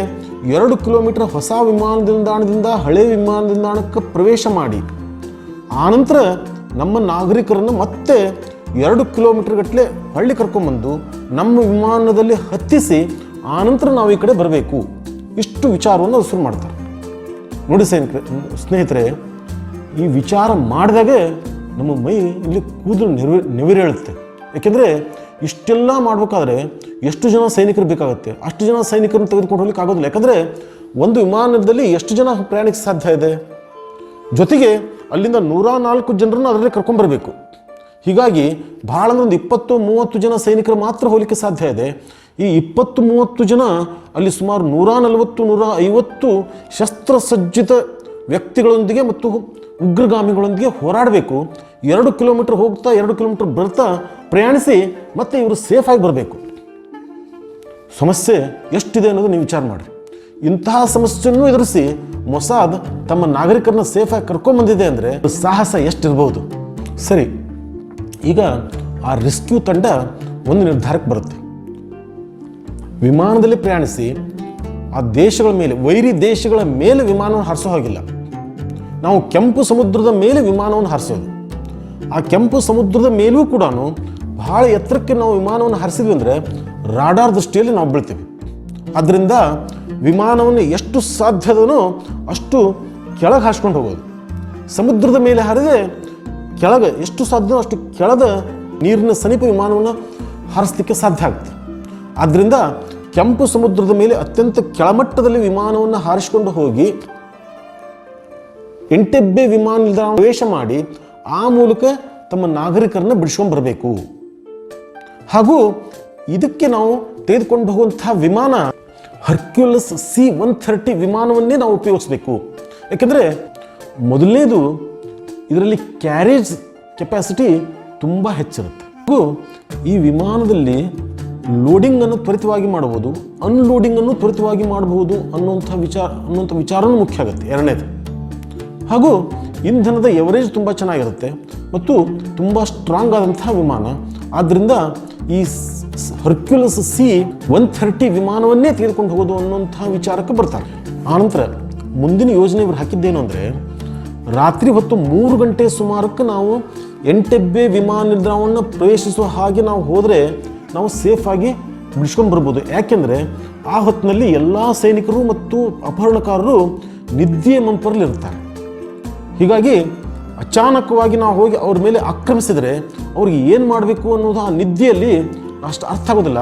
ಎರಡು ಕಿಲೋಮೀಟರ್ ಹೊಸ ವಿಮಾನ ನಿಲ್ದಾಣದಿಂದ ಹಳೆ ವಿಮಾನ ನಿಲ್ದಾಣಕ್ಕೆ ಪ್ರವೇಶ ಮಾಡಿ ಆನಂತರ ನಮ್ಮ ನಾಗರಿಕರನ್ನು ಮತ್ತೆ ಎರಡು ಕಿಲೋಮೀಟರ್ ಗಟ್ಟಲೆ ಹಳ್ಳಿ ಕರ್ಕೊಂಬಂದು ನಮ್ಮ ವಿಮಾನದಲ್ಲಿ ಹತ್ತಿಸಿ ಆನಂತರ ನಾವು ಈ ಕಡೆ ಬರಬೇಕು. ಇಷ್ಟು ವಿಚಾರವನ್ನು ಶುರು ಮಾಡ್ತಾರೆ. ನೋಡಿ ಸೈನಿಕರೆ ಸ್ನೇಹಿತರೆ, ಈ ವಿಚಾರ ಮಾಡಿದಾಗ ನಮ್ಮ ಮೈ ಇಲ್ಲಿ ಕೂದಲು ನೆರವೆ, ನೆವರೇಳುತ್ತೆ. ಯಾಕೆಂದರೆ ಇಷ್ಟೆಲ್ಲ ಮಾಡಬೇಕಾದ್ರೆ ಎಷ್ಟು ಜನ ಸೈನಿಕರು ಬೇಕಾಗುತ್ತೆ? ಅಷ್ಟು ಜನ ಸೈನಿಕರನ್ನು ತೆಗೆದುಕೊಂಡು ಹೋಗ್ಲಿಕ್ಕೆ ಆಗೋದಿಲ್ಲ. ಯಾಕಂದರೆ ಒಂದು ವಿಮಾನದಲ್ಲಿ ಎಷ್ಟು ಜನ ಪ್ರಯಾಣಿಕ ಸಾಧ್ಯ ಇದೆ? ಜೊತೆಗೆ ಅಲ್ಲಿಂದ ನೂರ ನಾಲ್ಕು ಜನರನ್ನು ಅದರಲ್ಲಿ ಕರ್ಕೊಂಬರ್ಬೇಕು ಹೀಗಾಗಿ ಭಾಳ ಅಂದ್ರೆ ಒಂದು ಇಪ್ಪತ್ತು ಮೂವತ್ತು ಜನ ಸೈನಿಕರು ಮಾತ್ರ ಹೋಲಿಕೆ ಸಾಧ್ಯ ಇದೆ. ಈ ಇಪ್ಪತ್ತು ಮೂವತ್ತು ಜನ ಅಲ್ಲಿ ಸುಮಾರು ನೂರ ನಲವತ್ತು, ನೂರ ಐವತ್ತು ಶಸ್ತ್ರಸಜ್ಜಿತ ವ್ಯಕ್ತಿಗಳೊಂದಿಗೆ ಮತ್ತು ಉಗ್ರಗಾಮಿಗಳೊಂದಿಗೆ ಹೋರಾಡಬೇಕು. ಎರಡು ಕಿಲೋಮೀಟರ್ ಹೋಗ್ತಾ ಎರಡು ಕಿಲೋಮೀಟರ್ ಬರ್ತಾ ಪ್ರಯಾಣಿಸಿ ಮತ್ತೆ ಇವರು ಸೇಫಾಗಿ ಬರಬೇಕು. ಸಮಸ್ಯೆ ಎಷ್ಟಿದೆ ಅನ್ನೋದು ನೀವು ವಿಚಾರ ಮಾಡಿರಿ. ಇಂತಹ ಸಮಸ್ಯೆಯನ್ನು ಎದುರಿಸಿ ಮೊಸಾದ್ ತಮ್ಮ ನಾಗರಿಕರನ್ನ ಸೇಫಾಗಿ ಕರ್ಕೊಂಬಂದಿದೆ ಅಂದರೆ ಸಾಹಸ ಎಷ್ಟಿರ್ಬೋದು? ಸರಿ ಈಗ ಆ ರೆಸ್ಕ್ಯೂ ತಂಡ ಒಂದು ನಿರ್ಧಾರಕ್ಕೆ ಬರುತ್ತೆ. ವಿಮಾನದಲ್ಲಿ ಪ್ರಯಾಣಿಸಿ ಆ ದೇಶಗಳ ಮೇಲೆ, ವೈರಿ ದೇಶಗಳ ಮೇಲೆ ವಿಮಾನವನ್ನು ಹಾರಿಸೋ ಹಾಗಿಲ್ಲ. ನಾವು ಕೆಂಪು ಸಮುದ್ರದ ಮೇಲೆ ವಿಮಾನವನ್ನು ಹಾರಿಸೋದು. ಆ ಕೆಂಪು ಸಮುದ್ರದ ಮೇಲೂ ಕೂಡ ಬಹಳ ಎತ್ತರಕ್ಕೆ ನಾವು ವಿಮಾನವನ್ನು ಹಾರಿಸಿದ್ವಿ ಅಂದರೆ ರಾಡಾರ್ ದೃಷ್ಟಿಯಲ್ಲಿ ನಾವು ಬೀಳ್ತೀವಿ. ಅದರಿಂದ ವಿಮಾನವನ್ನು ಎಷ್ಟು ಸಾಧ್ಯದನೋ ಅಷ್ಟು ಕೆಳಗೆ ಹಾರಿಸ್ಕೊಂಡು ಹೋಗೋದು. ಸಮುದ್ರದ ಮೇಲೆ ಹಾರಿದೆ ಕೆಳಗೆ ಎಷ್ಟು ಸಾಧ್ಯವೋ ಅಷ್ಟು ಕೆಳದ ನೀರಿನ ಸಮೀಪ ವಿಮಾನವನ್ನು ಹಾರಿಸ್ಲಿಕ್ಕೆ ಸಾಧ್ಯ ಆಗುತ್ತೆ. ಆದ್ದರಿಂದ ಕೆಂಪು ಸಮುದ್ರದ ಮೇಲೆ ಅತ್ಯಂತ ಕೆಳಮಟ್ಟದಲ್ಲಿ ವಿಮಾನವನ್ನು ಹಾರಿಸಿಕೊಂಡು ಹೋಗಿ ಎಂಟೆಬ್ಬೆ ವಿಮಾನ ನಿಲ್ದಾಣ ಪ್ರವೇಶ ಮಾಡಿ ಆ ಮೂಲಕ ತಮ್ಮ ನಾಗರಿಕರನ್ನ ಬಿಡಿಸ್ಕೊಂಡು ಬರಬೇಕು. ಹಾಗೂ ಇದಕ್ಕೆ ನಾವು ತೆಗೆದುಕೊಂಡು ಹೋಗುವಂತಹ ವಿಮಾನ ಹರ್ಕ್ಯುಲಸ್ ಸಿ ಒನ್ ಥರ್ಟಿ ವಿಮಾನವನ್ನೇ ನಾವು ಉಪಯೋಗಿಸಬೇಕು. ಯಾಕೆಂದರೆ ಮೊದಲನೇದು ಇದರಲ್ಲಿ ಕ್ಯಾರೇಜ್ ಕೆಪಾಸಿಟಿ ತುಂಬ ಹೆಚ್ಚಿರುತ್ತೆ. ಹಾಗೂ ಈ ವಿಮಾನದಲ್ಲಿ ಲೋಡಿಂಗ್ ಅನ್ನು ತ್ವರಿತವಾಗಿ ಮಾಡಬಹುದು ಅನ್ಲೋಡಿಂಗ್ ಅನ್ನು ತ್ವರಿತವಾಗಿ ಮಾಡಬಹುದು ಅನ್ನುವಂಥ ವಿಚಾರ, ಅನ್ನುವಂಥ ವಿಚಾರವೂ ಮುಖ್ಯ ಆಗುತ್ತೆ, ಎರಡನೇದು. ಹಾಗೂ ಇಂಧನದ ಎವರೇಜ್ ತುಂಬ ಚೆನ್ನಾಗಿರುತ್ತೆ ಮತ್ತು ತುಂಬ ಸ್ಟ್ರಾಂಗ್ ಆದಂತಹ ವಿಮಾನ. ಆದ್ದರಿಂದ ಈ ಹರ್ಕ್ಯುಲಸ್ ಸಿ ಒನ್ ಥರ್ಟಿ ವಿಮಾನವನ್ನೇ ತೆಗೆದುಕೊಂಡು ಹೋಗೋದು ಅನ್ನುವಂತಹ ವಿಚಾರಕ್ಕೆ ಬರ್ತಾರೆ. ಆನಂತರ ಮುಂದಿನ ಯೋಜನೆ ಇವರು ಹಾಕಿದ್ದೇನು ಅಂದರೆ ರಾತ್ರಿ ಹೊತ್ತು ಮೂರು ಗಂಟೆ ಸುಮಾರಕ್ಕೆ ನಾವು ಎಂಟೆಬ್ಬೆ ವಿಮಾನ ನಿಲ್ದಾಣವನ್ನು ಪ್ರವೇಶಿಸುವ ಹಾಗೆ ನಾವು ಹೋದರೆ ನಾವು ಸೇಫಾಗಿ ಮುಳ್ಸ್ಕೊಂಡು ಬರ್ಬೋದು. ಯಾಕೆಂದರೆ ಆ ಹೊತ್ತಿನಲ್ಲಿ ಎಲ್ಲ ಸೈನಿಕರು ಮತ್ತು ಅಪಹರಣಕಾರರು ನಿದ್ದೆಯ ಮಂಪರಲ್ಲಿ ಇರ್ತಾರೆ. ಹೀಗಾಗಿ ಅಚಾನಕವಾಗಿ ನಾವು ಹೋಗಿ ಅವ್ರ ಮೇಲೆ ಆಕ್ರಮಿಸಿದರೆ ಅವ್ರಿಗೆ ಏನು ಮಾಡಬೇಕು ಅನ್ನೋದು ಆ ನಿದ್ದೆಯಲ್ಲಿ ಅಷ್ಟು ಅರ್ಥ ಆಗೋದಿಲ್ಲ.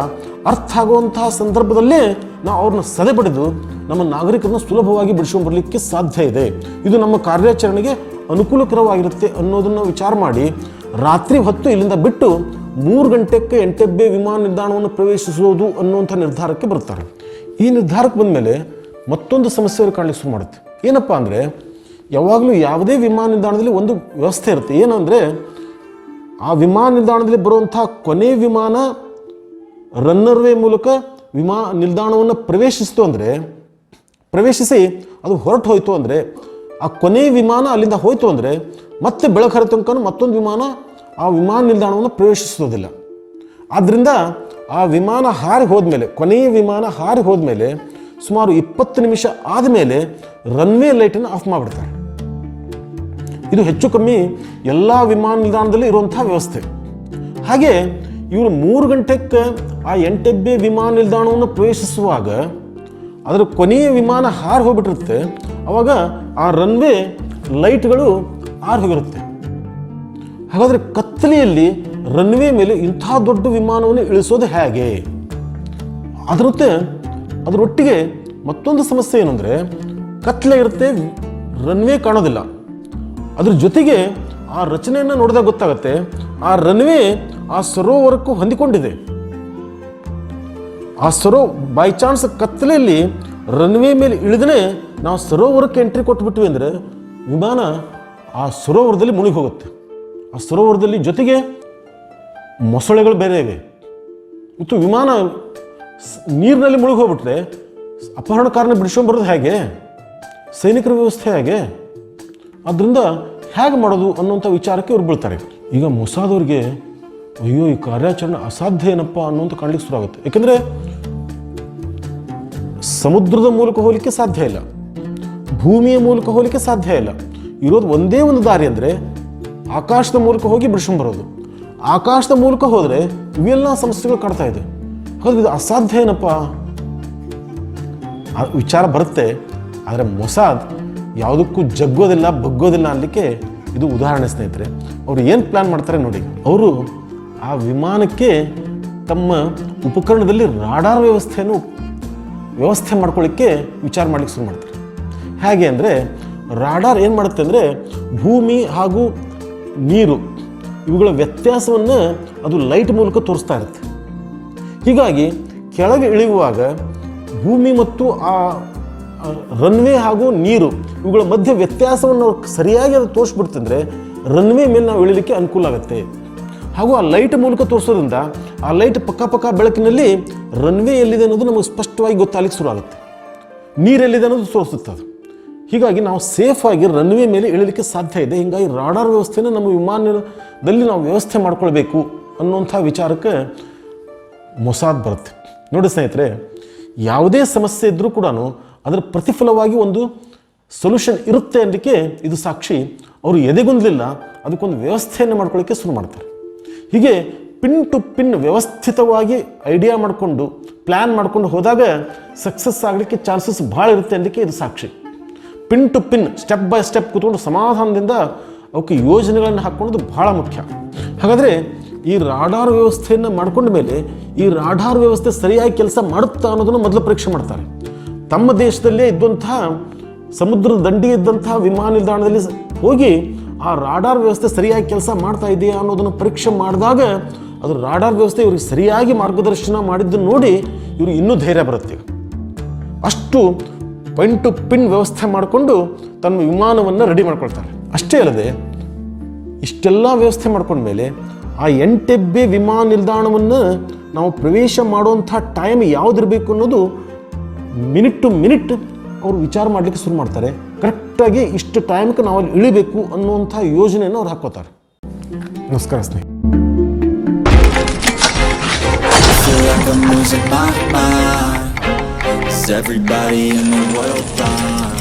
ಅರ್ಥ ಆಗುವಂತಹ ಸಂದರ್ಭದಲ್ಲೇ ನಾವು ಅವ್ರನ್ನ ಸದೆ ಪಡೆದು ನಮ್ಮ ನಾಗರಿಕರನ್ನ ಸುಲಭವಾಗಿ ಬಿಡಿಸ್ಕೊಂಡು ಬರಲಿಕ್ಕೆ ಸಾಧ್ಯ ಇದೆ. ಇದು ನಮ್ಮ ಕಾರ್ಯಾಚರಣೆಗೆ ಅನುಕೂಲಕರವಾಗಿರುತ್ತೆ ಅನ್ನೋದನ್ನು ವಿಚಾರ ಮಾಡಿ ರಾತ್ರಿ ಹೊತ್ತು ಇಲ್ಲಿಂದ ಬಿಟ್ಟು ಮೂರು ಗಂಟೆಗೆ ಎಂಟೆಬ್ಬೆ ವಿಮಾನ ನಿಲ್ದಾಣವನ್ನು ಪ್ರವೇಶಿಸೋದು ಅನ್ನುವಂಥ ನಿರ್ಧಾರಕ್ಕೆ ಬರ್ತಾರೆ. ಈ ನಿರ್ಧಾರಕ್ಕೆ ಬಂದಮೇಲೆ ಮತ್ತೊಂದು ಸಮಸ್ಯೆಯನ್ನು ಕಾಣಲಿಕ್ಕೆ ಶುರು ಮಾಡುತ್ತೆ. ಏನಪ್ಪ ಅಂದರೆ, ಯಾವಾಗಲೂ ಯಾವುದೇ ವಿಮಾನ ನಿಲ್ದಾಣದಲ್ಲಿ ಒಂದು ವ್ಯವಸ್ಥೆ ಇರುತ್ತೆ. ಏನು ಅಂದರೆ, ಆ ವಿಮಾನ ನಿಲ್ದಾಣದಲ್ಲಿ ಬರುವಂಥ ಕೊನೆ ವಿಮಾನ ರನ್ನರ್ವೇ ಮೂಲಕ ವಿಮಾ ನಿಲ್ದಾಣವನ್ನು ಪ್ರವೇಶಿಸ್ತು ಅಂದರೆ ಪ್ರವೇಶಿಸಿ ಅದು ಹೊರಟು ಹೋಯಿತು ಅಂದರೆ, ಆ ಕೊನೆ ವಿಮಾನ ಅಲ್ಲಿಂದ ಹೋಯಿತು ಅಂದರೆ, ಮತ್ತೆ ಬೆಳಕರ ತನಕ ಮತ್ತೊಂದು ವಿಮಾನ ಆ ವಿಮಾನ ನಿಲ್ದಾಣವನ್ನು ಪ್ರವೇಶಿಸೋದಿಲ್ಲ ಆದ್ದರಿಂದ ಆ ವಿಮಾನ ಹಾರಿ ಹೋದ್ಮೇಲೆ ಕೊನೆಯ ವಿಮಾನ ಹಾರಿ ಹೋದ್ಮೇಲೆ ಸುಮಾರು ಇಪ್ಪತ್ತು ನಿಮಿಷ ಆದಮೇಲೆ ರನ್ವೇ ಲೈಟನ್ನು ಆಫ್ ಮಾಡಿಬಿಡ್ತಾರೆ. ಇದು ಹೆಚ್ಚು ಕಮ್ಮಿ ಎಲ್ಲ ವಿಮಾನ ನಿಲ್ದಾಣದಲ್ಲಿ ಇರುವಂಥ ವ್ಯವಸ್ಥೆ. ಹಾಗೆ ಇವರು ಮೂರು ಗಂಟೆಗೆ ಆ ಎಂಟೆಬ್ಬೆ ವಿಮಾನ ನಿಲ್ದಾಣವನ್ನು ಪ್ರವೇಶಿಸುವಾಗ ಅದರ ಕೊನೆಯ ವಿಮಾನ ಹಾರು ಹೋಗ್ಬಿಟ್ಟಿರುತ್ತೆ. ಅವಾಗ ಆ ರನ್ವೇ ಲೈಟ್ಗಳು ಹಾರು ಹೋಗಿರುತ್ತೆ. ಹಾಗಾದರೆ ಕತ್ತಲೆಯಲ್ಲಿ ರನ್ವೇ ಮೇಲೆ ಇಂಥ ದೊಡ್ಡ ವಿಮಾನವನ್ನು ಇಳಿಸೋದು ಹೇಗೆ? ಅದರತ್ತೆ ಅದರೊಟ್ಟಿಗೆ ಮತ್ತೊಂದು ಸಮಸ್ಯೆ ಏನಂದರೆ ಕತ್ಲೆ ಇರುತ್ತೆ ರನ್ವೇ ಕಾಣೋದಿಲ್ಲ. ಅದ್ರ ಜೊತೆಗೆ ಆ ರಚನೆಯನ್ನು ನೋಡಿದಾಗ ಗೊತ್ತಾಗುತ್ತೆ, ಆ ರನ್ವೇ ಆ ಸರೋವರಕ್ಕೂ ಹೊಂದಿಕೊಂಡಿದೆ. ಆ ಸರೋ ಬೈ ಚಾನ್ಸ್ ಕತ್ತಲೆಯಲ್ಲಿ ರನ್ವೇ ಮೇಲೆ ಇಳಿದ್ರೆ ನಾವು ಸರೋವರಕ್ಕೆ ಎಂಟ್ರಿ ಕೊಟ್ಬಿಟ್ವಿ ಅಂದರೆ ವಿಮಾನ ಆ ಸರೋವರದಲ್ಲಿ ಮುಳುಗಿ ಹೋಗುತ್ತೆ ಆ ಸರೋವರದಲ್ಲಿ ಜೊತೆಗೆ ಮೊಸಳೆಗಳು ಬೇರೆ ಇವೆ. ಮತ್ತು ವಿಮಾನ ನೀರಿನಲ್ಲಿ ಮುಳುಗಿ ಹೋಗ್ಬಿಟ್ರೆ ಅಪಹರಣಕಾರನ ಬಿಡಿಸ್ಕೊಂಬರೋದು ಹೇಗೆ? ಸೈನಿಕರ ವ್ಯವಸ್ಥೆ ಹೇಗೆ? ಅದರಿಂದ ಹೇಗೆ ಮಾಡೋದು ಅನ್ನುವಂಥ ವಿಚಾರಕ್ಕೆ ಇವ್ರು ಬೀಳ್ತಾರೆ. ಈಗ ಮೊಸಾದವ್ರಿಗೆ ಅಯ್ಯೋ ಈ ಕಾರ್ಯಾಚರಣೆ ಅಸಾಧ್ಯ ಏನಪ್ಪ ಅನ್ನುವಂಥ ಕಾಣಲಿಕ್ಕೆ ಶುರು ಆಗುತ್ತೆ. ಯಾಕೆಂದರೆ ಸಮುದ್ರದ ಮೂಲಕ ಹೋಗಲಿಕ್ಕೆ ಸಾಧ್ಯ ಇಲ್ಲ. ಭೂಮಿಯ ಮೂಲಕ ಹೋಗಲಿಕ್ಕೆ ಸಾಧ್ಯ ಇಲ್ಲ. ಇರೋದು ಒಂದೇ ಒಂದು ದಾರಿ ಅಂದರೆ ಆಕಾಶದ ಮೂಲಕ ಹೋಗಿ ಬಿಡಿಸ್ಕೊಂಬರೋದು ಆಕಾಶದ ಮೂಲಕ ಹೋದರೆ ಇವೆಲ್ಲ ಸಮಸ್ಯೆಗಳು ಕಾಡ್ತಾ ಇದೆ. ಹಾಗಾದ್ರೆ ಇದು ಅಸಾಧ್ಯ ಏನಪ್ಪ? ಆ ವಿಚಾರ ಬರುತ್ತೆ. ಆದರೆ ಮೊಸಾದ್ ಯಾವುದಕ್ಕೂ ಜಗ್ಗೋದಿಲ್ಲ, ಬಗ್ಗೋದಿಲ್ಲ ಅನ್ನಲಿಕ್ಕೆ ಇದು ಉದಾಹರಣೆ ಸ್ನೇಹಿತರೆ. ಅವರು ಏನು ಪ್ಲ್ಯಾನ್ ಮಾಡ್ತಾರೆ ನೋಡಿ. ಅವರು ಆ ವಿಮಾನಕ್ಕೆ ತಮ್ಮ ಉಪಕರಣದಲ್ಲಿ ರಾಡಾರ್ ವ್ಯವಸ್ಥೆಯನ್ನು ವ್ಯವಸ್ಥೆ ಮಾಡ್ಕೊಳ್ಳಿಕ್ಕೆ ವಿಚಾರ ಮಾಡ್ಲಿಕ್ಕೆ ಶುರು ಮಾಡ್ತಾರೆ. ಹೇಗೆ ಅಂದರೆ, ರಾಡಾರ್ ಏನು ಮಾಡುತ್ತೆ ಅಂದರೆ, ಭೂಮಿ ಹಾಗೂ ನೀರು ಇವುಗಳ ವ್ಯತ್ಯಾಸವನ್ನು ಅದು ಲೈಟ್ ಮೂಲಕ ತೋರಿಸ್ತಾ ಇರುತ್ತೆ. ಹೀಗಾಗಿ ಕೆಳಗೆ ಇಳಿಯುವಾಗ ಭೂಮಿ ಮತ್ತು ಆ ರನ್ವೇ ಹಾಗೂ ನೀರು ಇವುಗಳ ಮಧ್ಯೆ ವ್ಯತ್ಯಾಸವನ್ನು ಸರಿಯಾಗಿ ಅದು ತೋರಿಸ್ಬಿಡ್ತಂದರೆ ರನ್ವೇ ಮೇಲೆ ನಾವು ಇಳಿಲಿಕ್ಕೆ ಅನುಕೂಲ ಆಗುತ್ತೆ. ಹಾಗೂ ಆ ಲೈಟ್ ಮೂಲಕ ತೋರಿಸೋದ್ರಿಂದ ಆ ಲೈಟ್ ಪಕ್ಕ ಪಕ್ಕ ಬೆಳಕಿನಲ್ಲಿ ರನ್ವೇ ಎಲ್ಲಿದೆ ಅನ್ನೋದು ನಮಗೆ ಸ್ಪಷ್ಟವಾಗಿ ಗೊತ್ತಾಗಲಿಕ್ಕೆ ಶುರು ಆಗುತ್ತೆ ನೀರೆಲ್ಲಿದೆ ಅನ್ನೋದು ತೋರಿಸುತ್ತೆ ಅದು. ಹೀಗಾಗಿ ನಾವು ಸೇಫ್ ಆಗಿ ರನ್ವೇ ಮೇಲೆ ಇಳಲಿಕ್ಕೆ ಸಾಧ್ಯ ಇದೆ. ಹೀಗಾಗಿ ರಾಡಾರ್ ವ್ಯವಸ್ಥೆನ ನಮ್ಮ ವಿಮಾನದಲ್ಲಿ ನಾವು ವ್ಯವಸ್ಥೆ ಮಾಡ್ಕೊಳ್ಬೇಕು ಅನ್ನುವಂಥ ವಿಚಾರಕ್ಕೆ ಮೊಸಾದ್ ಬರುತ್ತೆ. ನೋಡಿ ಸ್ನೇಹಿತರೆ, ಯಾವುದೇ ಸಮಸ್ಯೆ ಇದ್ದರೂ ಕೂಡ ಅದರ ಪ್ರತಿಫಲವಾಗಿ ಒಂದು ಸೊಲ್ಯೂಷನ್ ಇರುತ್ತೆ ಅನ್ನಲಿಕ್ಕೆ ಇದು ಸಾಕ್ಷಿ. ಅವರು ಎದೆಗೊಂದಲಿಲ್ಲ, ಅದಕ್ಕೊಂದು ವ್ಯವಸ್ಥೆಯನ್ನು ಮಾಡ್ಕೊಳ್ಳಿಕ್ಕೆ ಶುರು ಮಾಡ್ತಾರೆ. ಹೀಗೆ ಪಿನ್ ಟು ಪಿನ್ ವ್ಯವಸ್ಥಿತವಾಗಿ ಐಡಿಯಾ ಮಾಡಿಕೊಂಡು ಪ್ಲ್ಯಾನ್ ಮಾಡ್ಕೊಂಡು ಹೋದಾಗ ಸಕ್ಸಸ್ ಆಗಲಿಕ್ಕೆ ಚಾನ್ಸಸ್ ಭಾಳ ಇರುತ್ತೆ ಅಂದಕ್ಕೆ ಇದು ಸಾಕ್ಷಿ. Pin to pin, step by step ಕೂತ್ಕೊಂಡು ಸಮಾಧಾನದಿಂದ ಅವಕ್ಕೆ ಯೋಜನೆಗಳನ್ನು ಹಾಕ್ಕೊಳ್ಳೋದು ಭಾಳ ಮುಖ್ಯ. ಹಾಗಾದರೆ ಈ ರಾಡಾರ್ ವ್ಯವಸ್ಥೆಯನ್ನು ಮಾಡ್ಕೊಂಡ ಮೇಲೆ ಈ ರಾಡಾರ್ ವ್ಯವಸ್ಥೆ ಸರಿಯಾಗಿ ಕೆಲಸ ಮಾಡುತ್ತಾ ಅನ್ನೋದನ್ನು ಮೊದಲು ಪರೀಕ್ಷೆ ಮಾಡ್ತಾರೆ. ತಮ್ಮ ದೇಶದಲ್ಲೇ ಇದ್ದಂತಹ ಸಮುದ್ರದ ದಂಡಿ ಇದ್ದಂತಹ ವಿಮಾನ ನಿಲ್ದಾಣದಲ್ಲಿ ಹೋಗಿ ಆ ರಾಡಾರ್ ವ್ಯವಸ್ಥೆ ಸರಿಯಾಗಿ ಕೆಲಸ ಮಾಡ್ತಾ ಇದೆಯಾ ಅನ್ನೋದನ್ನು ಪರೀಕ್ಷೆ ಮಾಡಿದಾಗ ಅದು ರಾಡಾರ್ ವ್ಯವಸ್ಥೆ ಇವ್ರಿಗೆ ಸರಿಯಾಗಿ ಮಾರ್ಗದರ್ಶನ ಮಾಡಿದ್ದು ನೋಡಿ ಇವ್ರಿಗೆ ಇನ್ನೂ ಧೈರ್ಯ ಬರುತ್ತೆ ಅಷ್ಟು ಪಿನ್ ಟು ಪಿನ್ ವ್ಯವಸ್ಥೆ ಮಾಡಿಕೊಂಡು ತನ್ನ ವಿಮಾನವನ್ನು ರೆಡಿ ಮಾಡ್ಕೊಳ್ತಾರೆ. ಅಷ್ಟೇ ಅಲ್ಲದೆ ಇಷ್ಟೆಲ್ಲ ವ್ಯವಸ್ಥೆ ಮಾಡ್ಕೊಂಡ್ಮೇಲೆ ಆ ಎಂಟೆಬ್ಬೆ ವಿಮಾನ ನಿಲ್ದಾಣವನ್ನು ನಾವು ಪ್ರವೇಶ ಮಾಡುವಂಥ ಟೈಮ್ ಯಾವುದಿರಬೇಕು ಅನ್ನೋದು ಮಿನಿಟ್ ಟು ಮಿನಿಟ್ ಅವರು ವಿಚಾರ ಮಾಡಲಿಕ್ಕೆ ಶುರು ಮಾಡ್ತಾರೆ. ಕರೆಕ್ಟಾಗಿ ಇಷ್ಟು ಟೈಮ್ಗೆ ನಾವು ಅಲ್ಲಿ ಇಳಿಬೇಕು ಅನ್ನುವಂಥ ಯೋಜನೆಯನ್ನು ಅವ್ರು ಹಾಕೋತಾರೆ ನಮಸ್ಕಾರ ಸ್ನೇಹಿತರೆ. Like I'm losing my mind Is everybody in the world blind?